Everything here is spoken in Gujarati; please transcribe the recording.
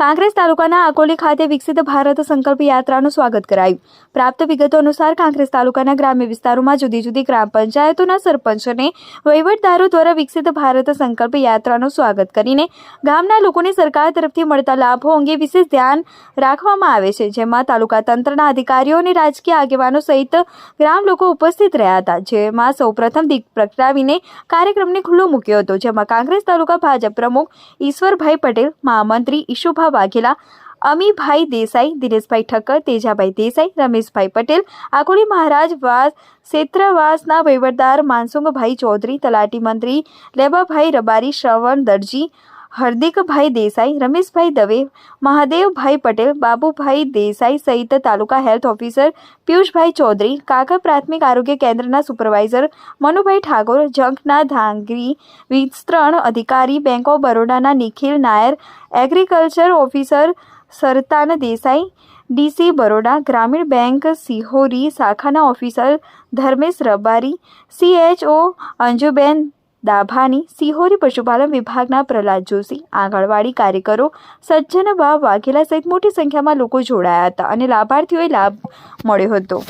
કાંકરેજ તાલુકાના આકોલી ખાતે વિકસિત ભારત સંકલ્પ યાત્રાનું સ્વાગત કરાયું. પ્રાપ્ત વિગતો અનુસાર કાંકરેજ તાલુકાના ગ્રામ્ય વિસ્તારોમાં જુદી જુદી ગ્રામ પંચાયતોના સરપંચોને વહીવટદારો દ્વારા વિકસિત ભારત સંકલ્પ યાત્રાનું સ્વાગત કરીને ગામના લોકોને સરકાર તરફથી મળતા લાભો અંગે વિશેષ ધ્યાન રાખવામાં આવે છે. જેમાં તાલુકા તંત્રના અધિકારીઓ અને રાજકીય આગેવાનો સહિત ગ્રામ લોકો ઉપસ્થિત રહ્યા હતા. જેમાં સૌપ્રથમ દીપ પ્રગટાવીને કાર્યક્રમને ખુલ્લો મૂક્યો હતો. જેમાં કાંગ્રેસ તાલુકા ભાજપ પ્રમુખ ઈશ્વરભાઈ પટેલ, મહામંત્રી ઈશુભા વાઘેલા, અમીભાઈ દેસાઈ, દિનેશભાઈ ઠક્કર, તેજાભાઈ દેસાઈ, રમેશભાઈ પટેલ આકોલી મહારાજ વાસ, ક્ષેત્રવાસના વહીવટદાર માનસુંગભાઈ ચૌધરી, તલાટી મંત્રી, લેબાભાઈ રબારી, શ્રવણ દરજી હાર્દિકભાઈ દેસાઈ, રમેશભાઈ દવે, મહાદેવભાઈ પટેલ, બાબુભાઈ દેસાઈ સહિત તાલુકા હેલ્થ ઓફિસર, પિયુષભાઈ ચૌધરી, કાકા પ્રાથમિક આરોગ્ય કેન્દ્રના સુપરવાઇઝર, મનુભાઈ ઠાકોર, જંકના ધાંગરી, વિસ્તરણ અધિકારી, bank of બરોડાના Nikhil Nair, agriculture officer Sartan Desai, DC Baroda, Gramin bank Sihori, શાખાના ઓફિસર ધર્મેશ રબારી, સીએચઓ અંજુબેન દાભાની સિહોરી પશુપાલન વિભાગના પ્રહલાદ જોશી, આંગણવાડી કાર્યકરો, સજ્જન બા વાઘેલા સહિત મોટી સંખ્યામાં લોકો જોડાયા હતા અને લાભાર્થીઓએ લાભ મળ્યો હતો.